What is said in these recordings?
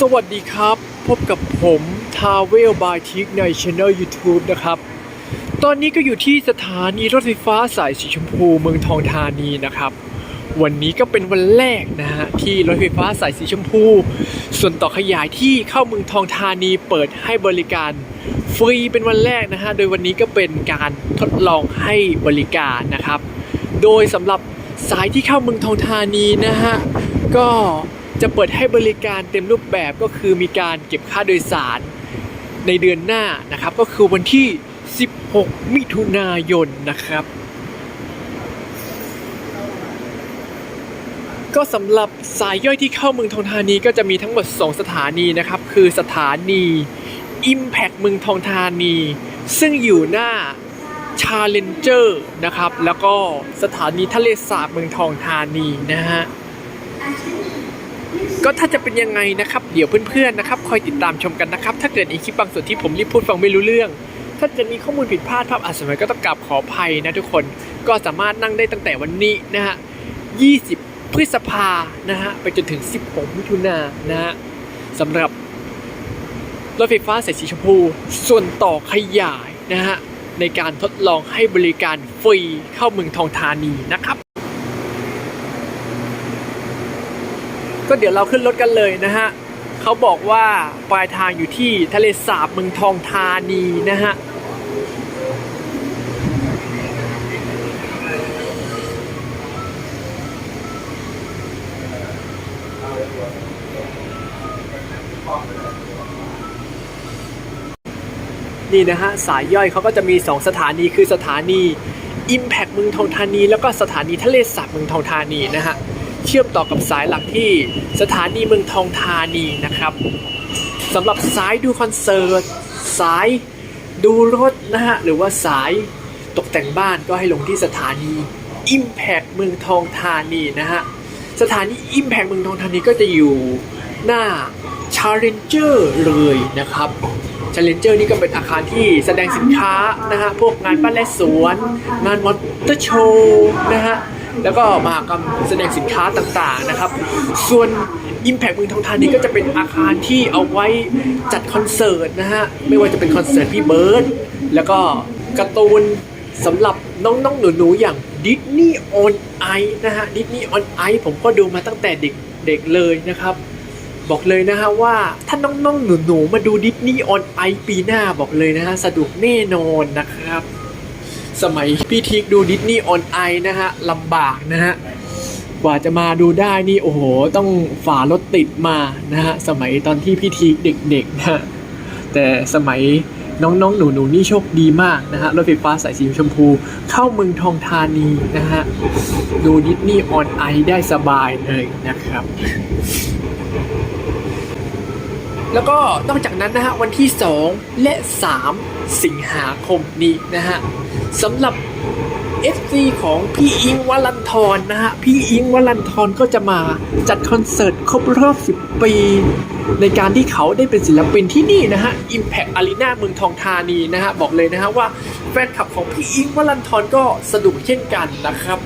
สวัสดีครับ พบกับผมทาเวลบายทิกในช anel YouTube นะครับ ตอนนี้ก็อยู่ที่สถานีรถไฟฟ้าสายสีชมพูเมืองทองธานีนะครับ วันนี้ก็เป็นวันแรกนะฮะที่รถไฟฟ้าสายสีชมพู ส่วนต่อขยายที่เข้าเมืองทองธานีเปิดให้บริการฟรีเป็นวันแรกนะฮะโดยวันนี้ก็เป็นการทดลองให้บริการนะครับ โดยสำหรับสายที่เข้าเมืองทองธานีนะฮะก็ จะเปิดให้บริการเต็มรูปแบบก็คือมีการเก็บค่าโดยสารในเดือนหน้านะครับ ก็คือวันที่ 16 มิถุนายนนะครับ ก็สำหรับสายย่อยที่เข้าเมืองทองธานีก็จะมีทั้งหมด 2 สถานีนะครับ คือสถานี Impact เมืองทองธานี ซึ่งอยู่หน้า Challenger นะครับ แล้วก็สถานีทะเลสาบเมืองทองธานีนะฮะ ก็ถ้าจะเป็นยังไงนะครับ เดี๋ยวเพื่อนๆนะครับคอยติดตามชมกันนะครับ ถ้าเกิดในคลิปบางส่วนที่ผมรีบพูดฟังไม่รู้เรื่อง ถ้าจะมีข้อมูลผิดพลาดภาพอาจสมัยก็ต้องกราบขออภัยนะทุกคนก็สามารถนั่งได้ตั้งแต่วันนี้นะฮะ 20 พฤษภานะฮะไปจนถึง 16 มิถุนานะฮะสำหรับรถไฟฟ้าสายสีชมพู ส่วนต่อขยายนะฮะในการทดลองให้บริการฟรีเข้าเมืองทองธานีนะครับ ก็เดี๋ยวเราขึ้นรถกันเลยนะฮะเขาบอกว่าปลายทางอยู่ที่ทะเลสาบเมืองทองธานีนะฮะนี่นะฮะสายย่อยเขาก็จะมี 2 สถานีคือสถานี Impact เมืองทองธานี แล้วก็สถานีทะเลสาบเมืองทองธานีนะฮะ เชื่อมต่อกับสายหลักที่สถานีเมืองทองธานีนะครับสำหรับสายดูคอนเสิร์ตสายดูรถนะฮะหรือว่าสายตกแต่งบ้านก็ให้ลงที่สถานี Impact เมืองทองธานีนะฮะสถานี Impact เมืองทองธานีก็จะอยู่หน้า Challenger เลยนะครับ Challenger นี่ก็เป็นอาคารที่แสดงสินค้านะฮะพวกงานปั้นและสวน งานมอเตอร์โชว์นะฮะ แล้วก็มหากรรมแสดงสินค้าต่างๆนะครับ ส่วน Impact เมืองทองธานีก็จะเป็นอาคารที่เอาไว้จัดคอนเสิร์ตนะฮะ ไม่ว่าจะเป็นคอนเสิร์ตพี่เบิร์ดแล้วก็การ์ตูนสำหรับน้องๆหนูๆอย่าง Disney on Ice นะฮะ Disney on Ice ผมก็ดูมาตั้งแต่เด็กๆเลยนะครับ บอกเลยนะฮะว่าถ้าน้องๆหนูๆมาดูดิสนีย์ออนไอปีหน้าบอกเลยนะฮะสะดวกแน่นอนนะครับ สมัยพี่ทิกดูดิสนีย์ออนไอนะฮะลำบากนะฮะกว่าจะมาดูได้นี่โอ้โห ต้องฝ่ารถติดมานะฮะสมัยตอนที่พี่ทิกเด็กๆนะฮะแต่สมัยน้องๆ หนูๆนี่โชคดีมากนะฮะรถไฟฟ้าสายสีชมพู เข้าเมืองทองธานีนะฮะดูดิสนีย์ออนไอได้สบายเลยนะครับ แล้วก็นอกจากนั้นนะฮะวันที่ 2 และ 3 สิงหาคมนี้นะฮะสำหรับ FC ของพี่อิงวัลันทรนะฮะ พี่อิงวัลันทรก็จะมาจัดคอนเสิร์ตครบรอบ 10 ปี ในการที่เขาได้เป็นศิลปินที่นี่นะฮะ Impact Arena เมืองทองธานีนะฮะ บอกเลยนะฮะว่าแฟนคลับของพี่อิงวัลันทรก็สนุกเช่นกันนะครับ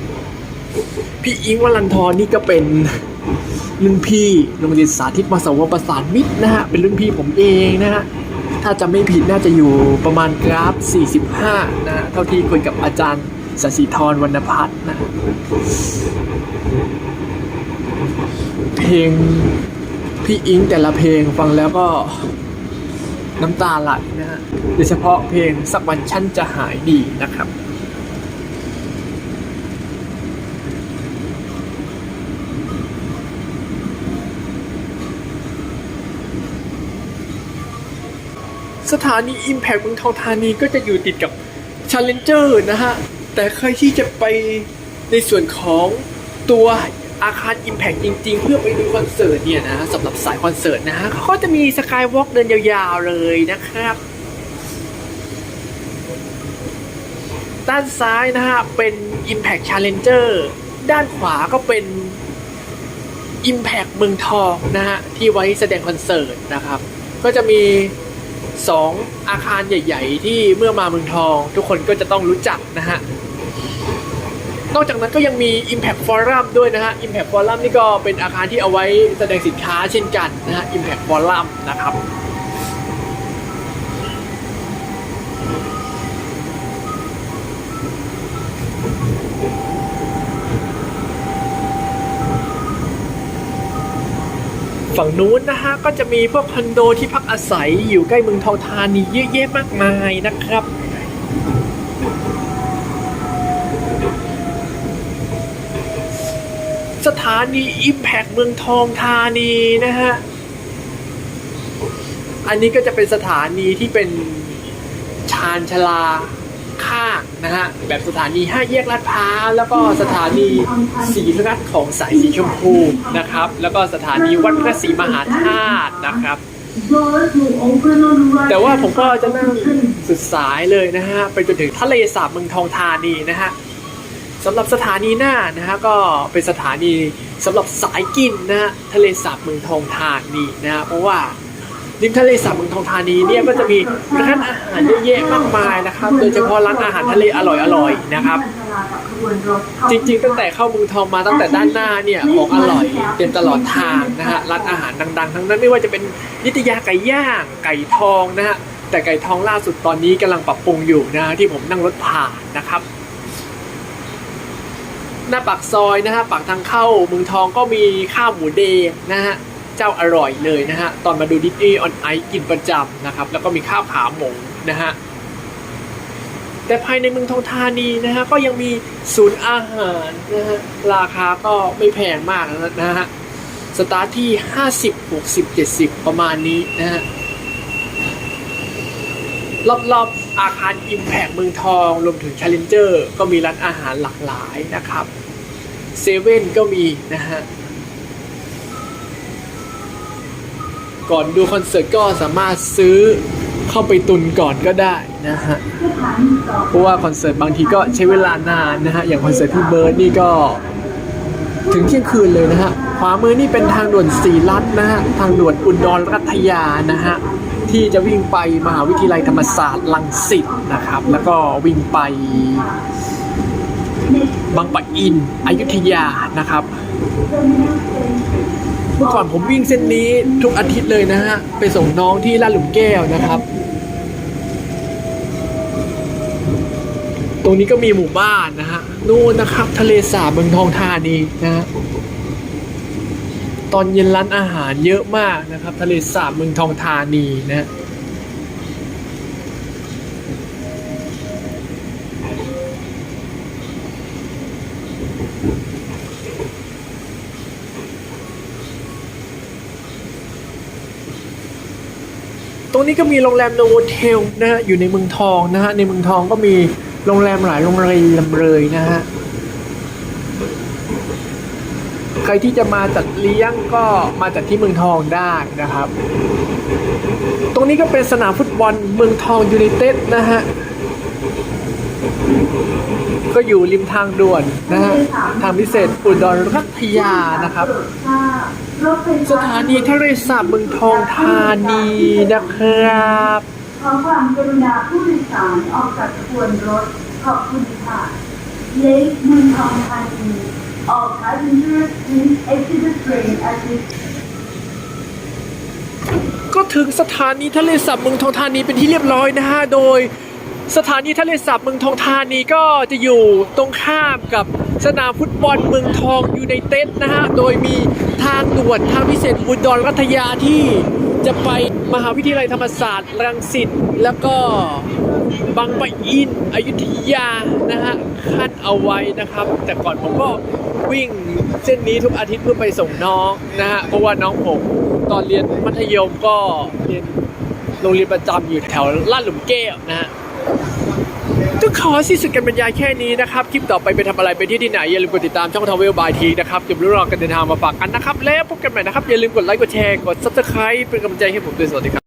พี่อิงวัลันทรนี่ก็เป็นรุ่นพี่โรงเรียนสาธิตมสวประสานมิตรนะฮะ เป็นรุ่นพี่ผมเองนะฮะ ถ้าจะไม่ผิดน่าจะอยู่ประมาณกราฟ 45 นะ เท่าที่คุยกับอาจารย์สศิธรวรรณพัฒน์นะ เพลงพี่อิงแต่ละเพลงฟังแล้วก็น้ำตาไหลนะฮะ โดยเฉพาะเพลงสักวันฉันจะหายดีนะครับ สถานี Impact เมืองทองธานีก็จะอยู่ติดกับ Challenger นะฮะ แต่ใครที่จะไปในส่วนของตัวอาคาร Impact จริงๆ เพื่อไปดูคอนเสิร์ตเนี่ยนะสำหรับสายคอนเสิร์ตนะฮะเขาก็จะมีสกายวอล์กเดินยาวๆเลยนะครับ ด้านซ้ายนะฮะ เป็น Impact Challenger ด้านขวาก็เป็น Impact เมืองทองนะฮะ ที่ไว้แสดงคอนเสิร์ตนะครับ ก็จะมี สองอาคารใหญ่ ๆ ที่เมื่อมาเมืองทอง ทุกคนก็จะต้องรู้จักนะฮะ นอกจากนั้นก็ยังมี Impact Forum ด้วยนะฮะ Impact Forum นี่ก็เป็นอาคารที่เอาไว้แสดงสินค้าเช่นกันนะฮะ Impact Forum นะครับ ฝั่งนู้นนะฮะก็จะมีพวกคอนโดที่พักอาศัยอยู่ใกล้เมืองทองธานีเยอะแยะมากมายนะครับสถานี Impact เมืองทองธานีนะฮะ อันนี้ก็จะเป็นสถานีที่เป็นชานชาลา ข้างนะฮะแบบสถานีห้าแยกลาดพร้าวแล้วก็สถานีสีรัตของสายสีชมพูนะครับ แล้วก็สถานีวัดพระศรีมหาธาตุนะครับ แต่ว่าผมก็จะนั่งสุดสายเลยนะฮะไปจนถึงทะเลสาบเมืองทองธานีนะฮะสำหรับสถานีหน้านะฮะก็เป็นสถานีสำหรับสายกินนะฮะทะเลสาบเมืองทองธานีนะฮะเพราะว่า ริมทะเลสาบเมืองทองธานีเนี่ยก็จะมีร้านอาหารเยอะแยะมากมายนะครับโดยเฉพาะร้านอาหารทะเลอร่อยๆนะครับ จริงๆ ตั้งแต่เข้าเมืองทองมาตั้งแต่ด้านหน้าเนี่ยของอร่อยเต็มตลอดทางนะฮะร้านอาหารดังๆ ทั้งนั้นไม่ว่าจะเป็นนิตยาไก่ย่างไก่ทองนะฮะแต่ไก่ทองล่าสุดตอนนี้กำลังปรับปรุงอยู่นะฮะที่ผมนั่งรถผ่านนะครับหน้าปากซอยนะฮะปากทางเข้าเมืองทองก็มีข้าวหมูเดงนะฮะ เจ้าอร่อยเลยนะฮะ ตอนมาดูดิสนีย์ออนไอกินประจำนะครับ แล้วก็มีข้าวขาหมูนะฮะ แต่ภายในเมืองทองธานีนะฮะ ก็ยังมีศูนย์อาหารนะฮะ ราคาก็ไม่แพงมากนะฮะ สตาร์ทที่ 50 60 70 ประมาณนี้นะฮะ รอบๆ อาคาร Impact เมืองทองรวมถึง Challenger ก็มีร้านอาหารหลากหลายนะครับเซเว่นก็มีนะฮะ ก่อนดูคอนเสิร์ตก็สามารถซื้อเข้าไปตุนก่อนก็ได้นะฮะ เพราะว่าคอนเสิร์ตบางทีก็ใช้เวลานานนะฮะ อย่างคอนเสิร์ตพี่เบิร์ดนี่ก็ถึงเที่ยงคืนเลยนะฮะ ขวามือนี่เป็นทางด่วนสีลัดนะฮะ ทางด่วนอุดรรัตยานะฮะ ที่จะวิ่งไปมหาวิทยาลัยธรรมศาสตร์ลังสิตนะครับ แล้วก็วิ่งไปบางปะอินอยุธยานะครับ เมื่อก่อนผมวิ่งเส้นนี้ทุกอาทิตย์เลยนะฮะ ไปส่งน้องที่ลาดหลุมแก้วนะครับ ตรงนี้ก็มีหมู่บ้านนะฮะ นู่นนะครับ ทะเลสาบเมืองทองธานีนะฮะ ตอนเย็นร้านอาหารเยอะมากนะครับ ทะเลสาบเมืองทองธานีนะฮะ ตรงนี้ก็มีโรงแรมโนโวเทลนะฮะอยู่ในเมืองทองนะฮะในเมืองทองก็มีโรงแรมหลายโรงแรมเลยนะฮะใครที่จะมาจัดเลี้ยงก็มาจัดที่เมืองทองได้นะครับ ตรงนี้ก็เป็นสนามฟุตบอลเมืองทองยูไนเต็ดนะฮะก็อยู่ริมทางด่วนนะฮะทางพิเศษอุดรรัตยานะครับ สถานีทะเลสาบเมืองทองธานีนะครับ ขอความกรุณาผู้โดยสารออกจากขบวนรถ ขอบคุณค่ะเลขเมืองทองธานี All passengers please exit the train at this ก็ถึงสถานีทะเลสาบเมืองทองธานีเป็นที่เรียบร้อยนะฮะ โดยสถานีทะเลสาบเมืองทองธานีก็จะอยู่ตรงข้ามกับ สนามฟุตบอลเมืองทองยูไนเต็ดนะฮะ โดยมีทางด่วนทางพิเศษอุดรรัตยาที่จะไปมหาวิทยาลัยธรรมศาสตร์รังสิตแล้วก็บางปะอินอยุธยานะฮะขั้นเอาไว้นะครับ แต่ก่อนผมก็วิ่งเส้นนี้ทุกอาทิตย์เพื่อไปส่งน้องนะฮะเพราะว่าน้องผมตอนเรียนมัธยมก็เรียนโรงเรียนประจำอยู่แถวลาดหลุมแก้วนะฮะ ก็ขอสิ้นสุดการบรรยายแค่นี้นะครับ คลิปต่อไปไปทำอะไรไปที่ที่ไหน อย่าลืมกดติดตามช่องทาวเวลบายทีนะครับอย่าลืมราการเดินทางมาฝากกันนะครับ แล้วพบกันใหม่นะครับ อย่าลืมกดไลค์กดแชร์กด subscribe เป็นกำลังใจให้ผมด้วยสวัสดีครับ